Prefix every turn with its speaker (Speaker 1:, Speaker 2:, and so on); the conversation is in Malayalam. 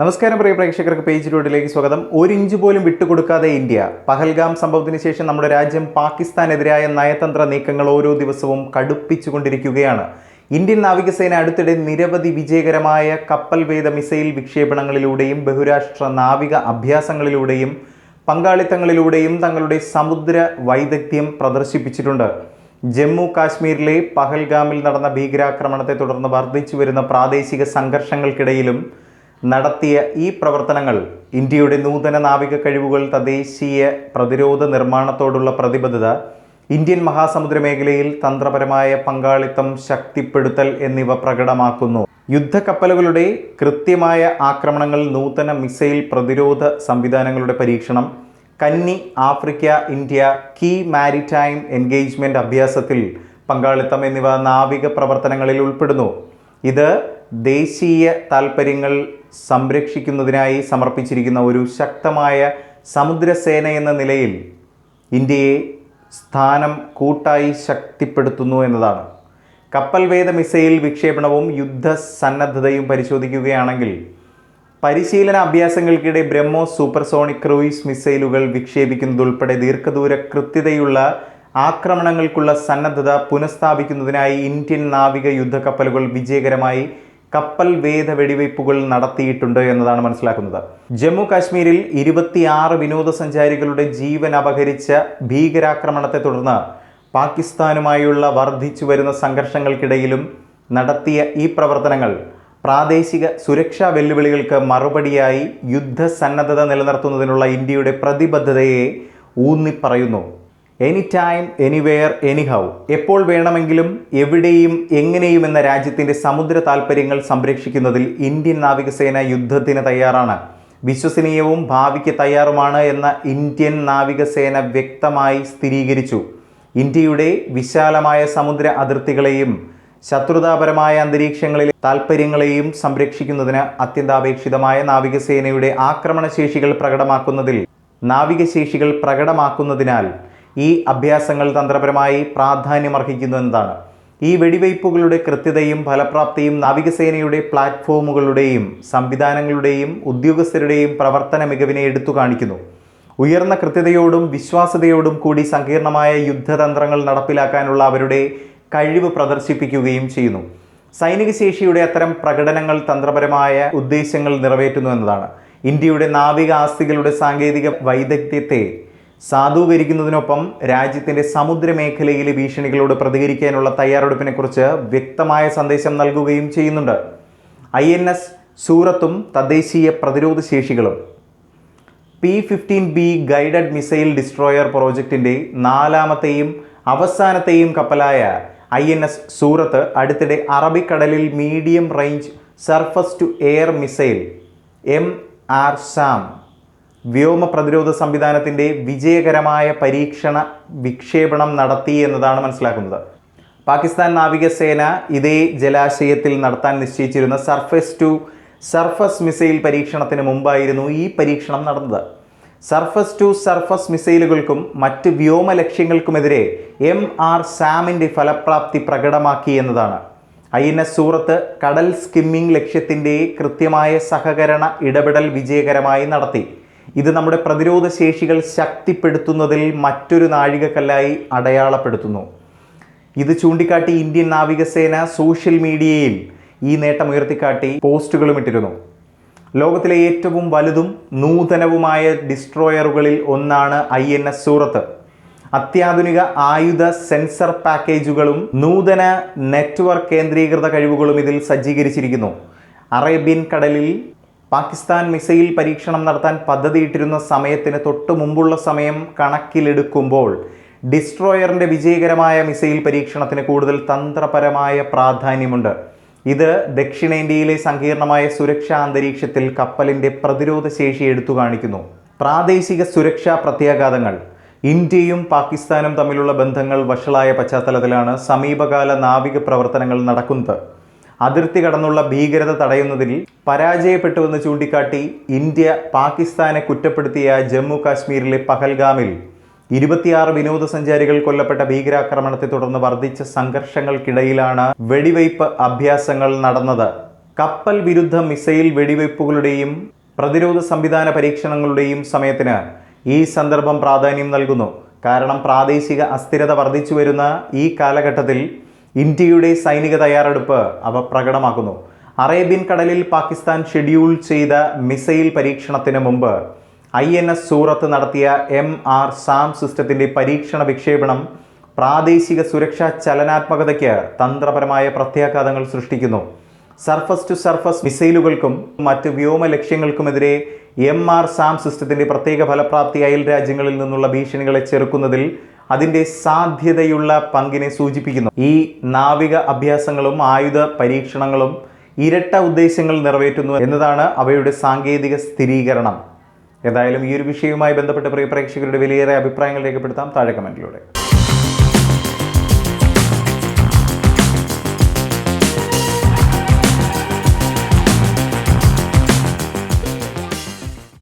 Speaker 1: നമസ്കാരം പ്രിയ പ്രേക്ഷകർക്ക് പേജ് റോഡിലേക്ക് സ്വാഗതം. ഒരു ഇഞ്ച് പോലും വിട്ടുകൊടുക്കാതെ ഇന്ത്യ. പഹൽഗാം സംഭവത്തിന് ശേഷം നമ്മുടെ രാജ്യം പാകിസ്ഥാനെതിരായ നയതന്ത്ര നീക്കങ്ങൾ ഓരോ ദിവസവും കടുപ്പിച്ചുകൊണ്ടിരിക്കുകയാണ്. ഇന്ത്യൻ നാവികസേന അടുത്തിടെ നിരവധി വിജയകരമായ കപ്പൽ വേദ മിസൈൽ വിക്ഷേപണങ്ങളിലൂടെയും ബഹുരാഷ്ട്ര നാവിക അഭ്യാസങ്ങളിലൂടെയും പങ്കാളിത്തങ്ങളിലൂടെയും തങ്ങളുടെ സമുദ്ര വൈദഗ്ധ്യം പ്രദർശിപ്പിച്ചിട്ടുണ്ട്. ജമ്മു കാശ്മീരിലെ പഹൽഗാമിൽ നടന്ന ഭീകരാക്രമണത്തെ തുടർന്ന് വർദ്ധിച്ചു വരുന്ന പ്രാദേശിക സംഘർഷങ്ങൾക്കിടയിലും നടത്തിയ ഈ പ്രവർത്തനങ്ങൾ ഇന്ത്യയുടെ നൂതന നാവിക കഴിവുകൾ തദ്ദേശീയ പ്രതിരോധ നിർമ്മാണത്തോടുള്ള പ്രതിബദ്ധത ഇന്ത്യൻ മഹാസമുദ്ര മേഖലയിൽ തന്ത്രപരമായ പങ്കാളിത്തം ശക്തിപ്പെടുത്തൽ എന്നിവ പ്രകടമാക്കുന്നു. യുദ്ധക്കപ്പലുകളുടെ കൃത്യമായ ആക്രമണങ്ങൾ നൂതന മിസൈൽ പ്രതിരോധ സംവിധാനങ്ങളുടെ പരീക്ഷണം കന്നി Africa India key maritime engagement അഭ്യാസത്തിൽ പങ്കാളിത്തം എന്നിവ നാവിക പ്രവർത്തനങ്ങളിൽ ഉൾപ്പെടുന്നു. ഇത് ദേശീയ താൽപ്പര്യങ്ങൾ സംരക്ഷിക്കുന്നതിനായി സമർപ്പിച്ചിരിക്കുന്ന ഒരു ശക്തമായ സമുദ്രസേന എന്ന നിലയിൽ ഇന്ത്യയെ സ്ഥാനം കൂട്ടായി ശക്തിപ്പെടുത്തുന്നു എന്നതാണ്. കപ്പൽ വേദ മിസൈൽ വിക്ഷേപണവും യുദ്ധ സന്നദ്ധതയും പരിശോധിക്കുകയാണെങ്കിൽ പരിശീലന അഭ്യാസങ്ങൾക്കിടെ ബ്രഹ്മോസ് സൂപ്പർസോണിക് ക്രൂയിസ് മിസൈലുകൾ വിക്ഷേപിക്കുന്നതുൾപ്പെടെ ദീർഘദൂര കൃത്യതയുള്ള ആക്രമണങ്ങൾക്കുള്ള സന്നദ്ധത പുനഃസ്ഥാപിക്കുന്നതിനായി ഇന്ത്യൻ നാവിക യുദ്ധക്കപ്പലുകൾ വിജയകരമായി കപ്പൽ വേദ വെടിവയ്പ്പുകൾ നടത്തിയിട്ടുണ്ട് എന്നതാണ് മനസ്സിലാക്കുന്നത്. ജമ്മു കാശ്മീരിൽ ഇരുപത്തിയാറ് വിനോദസഞ്ചാരികളുടെ ജീവൻ അപഹരിച്ച ഭീകരാക്രമണത്തെ തുടർന്ന് പാകിസ്ഥാനുമായുള്ള വർദ്ധിച്ചു വരുന്ന സംഘർഷങ്ങൾക്കിടയിലും നടത്തിയ ഈ പ്രവർത്തനങ്ങൾ പ്രാദേശിക സുരക്ഷാ വെല്ലുവിളികൾക്ക് മറുപടിയായി യുദ്ധസന്നദ്ധത നിലനിർത്തുന്നതിനുള്ള ഇന്ത്യയുടെ പ്രതിബദ്ധതയെ ഊന്നിപ്പറയുന്നു. എനി ടൈം എനിവെയർ എനിഹൗ എപ്പോൾ വേണമെങ്കിലും എവിടെയും എങ്ങനെയും എന്ന രാജ്യത്തിന്റെ സമുദ്ര താൽപ്പര്യങ്ങൾ സംരക്ഷിക്കുന്നതിൽ ഇന്ത്യൻ നാവികസേന യുദ്ധത്തിന് തയ്യാറാണ്. വിശ്വസനീയവും ഭാവിക്ക് തയ്യാറുമാണ് എന്ന ഇന്ത്യൻ നാവികസേന വ്യക്തമായി സ്ഥിരീകരിച്ചു. ഇന്ത്യയുടെ വിശാലമായ സമുദ്ര അതിർത്തികളെയും ശത്രുതാപരമായ അന്തരീക്ഷങ്ങളിലെ താൽപ്പര്യങ്ങളെയും സംരക്ഷിക്കുന്നതിന് അത്യന്താപേക്ഷിതമായ നാവികസേനയുടെ ആക്രമണശേഷികൾ പ്രകടമാക്കുന്നതിൽ നാവികശേഷികൾ പ്രകടമാക്കുന്നതിനാൽ ഈ അഭ്യാസങ്ങൾ തന്ത്രപരമായി പ്രാധാന്യമർഹിക്കുന്നു എന്നതാണ്. ഈ വെടിവയ്പ്പുകളുടെ കൃത്യതയും ഫലപ്രാപ്തിയും നാവികസേനയുടെ പ്ലാറ്റ്ഫോമുകളുടെയും സംവിധാനങ്ങളുടെയും ഉദ്യോഗസ്ഥരുടെയും പ്രവർത്തന മികവിനെ എടുത്തു കാണിക്കുന്നു. ഉയർന്ന കൃത്യതയോടും വിശ്വാസ്യതയോടും കൂടി സങ്കീർണമായ യുദ്ധതന്ത്രങ്ങൾ നടപ്പിലാക്കാനുള്ള അവരുടെ കഴിവ് പ്രദർശിപ്പിക്കുകയും ചെയ്യുന്നു. സൈനിക ശേഷിയുടെ അത്തരം പ്രകടനങ്ങൾ തന്ത്രപരമായ ഉദ്ദേശങ്ങൾ നിറവേറ്റുന്നു എന്നതാണ്. ഇന്ത്യയുടെ നാവിക ആസ്തികളുടെ സാങ്കേതിക വൈദഗ്ധ്യത്തെ സാധൂകരിക്കുന്നതിനൊപ്പം രാജ്യത്തിന്റെ സമുദ്രമേഖലയിലെ ഭീഷണികളോട് പ്രതികരിക്കാനുള്ള തയ്യാറെടുപ്പിനെക്കുറിച്ച് വ്യക്തമായ സന്ദേശം നൽകുകയും ചെയ്യുന്നുണ്ട്. ഐ എൻ എസ് സൂറത്തും തദ്ദേശീയ പ്രതിരോധ ശേഷികളും. P fifteen B guided missile destroyer പ്രോജക്റ്റിന്റെ നാലാമത്തെയും അവസാനത്തെയും കപ്പലായ ഐ എൻ എസ് സൂറത്ത് അടുത്തിടെ അറബിക്കടലിൽ medium range surface to air missile M R SAM. വ്യോമ പ്രതിരോധ സംവിധാനത്തിന്റെ വിജയകരമായ പരീക്ഷണ വിക്ഷേപണം നടത്തി എന്നതാണ് മനസ്സിലാക്കുന്നത്. പാകിസ്ഥാൻ നാവികസേന ഇതേ ജലാശയത്തിൽ നടത്താൻ നിശ്ചയിച്ചിരുന്ന സർഫസ് ടു സർഫസ് മിസൈൽ പരീക്ഷണത്തിന് മുമ്പായിരുന്നു ഈ പരീക്ഷണം നടന്നത്. സർഫസ് ടു സർഫസ് മിസൈലുകൾക്കും മറ്റ് വ്യോമ ലക്ഷ്യങ്ങൾക്കുമെതിരെ എം ആർ സാമിന്റെ ഫലപ്രാപ്തി പ്രകടമാക്കി എന്നതാണ്. ഐ എൻ എസ് സൂറത്ത് കടൽ സ്കിമ്മിംഗ് ലക്ഷ്യത്തിന്റെ കൃത്യമായ സഹകരണ ഇടപെടൽ വിജയകരമായി നടത്തി. ഇത് നമ്മുടെ പ്രതിരോധ ശേഷികൾ ശക്തിപ്പെടുത്തുന്നതിൽ മറ്റൊരു നാഴികക്കല്ലായി അടയാളപ്പെടുത്തുന്നു. ഇത് ചൂണ്ടിക്കാട്ടി ഇന്ത്യൻ നാവികസേന സോഷ്യൽ മീഡിയയിൽ ഈ നേട്ടം ഉയർത്തിക്കാട്ടി പോസ്റ്റുകളും ഇട്ടിരുന്നു. ലോകത്തിലെ ഏറ്റവും വലുതും നൂതനവുമായ ഡിസ്ട്രോയറുകളിൽ ഒന്നാണ് ഐ എൻ എസ് സൂറത്ത്. അത്യാധുനിക ആയുധ സെൻസർ പാക്കേജുകളും നൂതന നെറ്റ്വർക്ക് കേന്ദ്രീകൃത കഴിവുകളും ഇതിൽ സജ്ജീകരിച്ചിരിക്കുന്നു. അറേബ്യൻ കടലിൽ പാകിസ്ഥാൻ മിസൈൽ പരീക്ഷണം നടത്താൻ പദ്ധതിയിട്ടിരുന്ന സമയത്തിന് തൊട്ടു മുമ്പുള്ള സമയം കണക്കിലെടുക്കുമ്പോൾ ഡിസ്ട്രോയറിന്റെ വിജയകരമായ മിസൈൽ പരീക്ഷണത്തിന് കൂടുതൽ തന്ത്രപരമായ പ്രാധാന്യമുണ്ട്. ഇത് ദക്ഷിണേന്ത്യയിലെ സങ്കീർണമായ സുരക്ഷാ അന്തരീക്ഷത്തിൽ കപ്പലിന്റെ പ്രതിരോധ ശേഷി എടുത്തു കാണിക്കുന്നു. പ്രാദേശിക സുരക്ഷാ പ്രത്യാഘാതങ്ങൾ. ഇന്ത്യയും പാകിസ്ഥാനും തമ്മിലുള്ള ബന്ധങ്ങൾ വഷളായ പശ്ചാത്തലത്തിലാണ് സമീപകാല നാവിക പ്രവർത്തനങ്ങൾ നടക്കുന്നത്. അതിർത്തി കടന്നുള്ള ഭീകരത തടയുന്നതിൽ പരാജയപ്പെട്ടുവെന്ന് ചൂണ്ടിക്കാട്ടി ഇന്ത്യ പാകിസ്ഥാനെ കുറ്റപ്പെടുത്തിയ ജമ്മു കാശ്മീരിലെ പഹൽഗാമിൽ ഇരുപത്തിയാറ് വിനോദസഞ്ചാരികൾ കൊല്ലപ്പെട്ട ഭീകരാക്രമണത്തെ തുടർന്ന് വർദ്ധിച്ച സംഘർഷങ്ങൾക്കിടയിലാണ് വെടിവയ്പ് അഭ്യാസങ്ങൾ നടന്നത്. കപ്പൽ വിരുദ്ധ മിസൈൽ വെടിവയ്പ്പുകളുടെയും പ്രതിരോധ സംവിധാന പരീക്ഷണങ്ങളുടെയും സമയത്തിന് ഈ സന്ദർഭം പ്രാധാന്യം നൽകുന്നു. കാരണം പ്രാദേശിക അസ്ഥിരത വർദ്ധിച്ചു വരുന്ന ഈ കാലഘട്ടത്തിൽ ഇന്ത്യയുടെ സൈനിക തയ്യാറെടുപ്പ് അവ പ്രകടമാക്കുന്നു. അറേബ്യൻ കടലിൽ പാകിസ്ഥാൻ ഷെഡ്യൂൾ ചെയ്ത മിസൈൽ പരീക്ഷണത്തിന് മുമ്പ് ഐ എൻ എസ് സൂറത്ത് നടത്തിയ എം ആർ സാം സിസ്റ്റത്തിന്റെ പരീക്ഷണ വിക്ഷേപണം പ്രാദേശിക സുരക്ഷാ ചലനാത്മകതയ്ക്ക് തന്ത്രപരമായ പ്രത്യാഘാതങ്ങൾ സൃഷ്ടിക്കുന്നു. സർഫസ് ടു സർഫസ് മിസൈലുകൾക്കും മറ്റ് വ്യോമ ലക്ഷ്യങ്ങൾക്കുമെതിരെ എം ആർ സാം സിസ്റ്റത്തിന്റെ പ്രത്യേക ഫലപ്രാപ്തി അയൽ രാജ്യങ്ങളിൽ നിന്നുള്ള ഭീഷണികളെ ചെറുക്കുന്നതിൽ അതിന്റെ സാധ്യതയുള്ള പങ്കിനെ സൂചിപ്പിക്കുന്നു. ഈ നാവിക അഭ്യാസങ്ങളും ആയുധ പരീക്ഷണങ്ങളും ഇരട്ട ഉദ്ദേശങ്ങൾ നിറവേറ്റുന്നു എന്നതാണ് അവയുടെ സാങ്കേതിക സ്ഥിരീകരണം. എന്തായാലും ഈ ഒരു വിഷയവുമായി ബന്ധപ്പെട്ട് പ്രിയ പ്രേക്ഷകരുടെ വിലയേറെ അഭിപ്രായങ്ങൾ രേഖപ്പെടുത്താം. താഴെ കമന്റിലൂടെ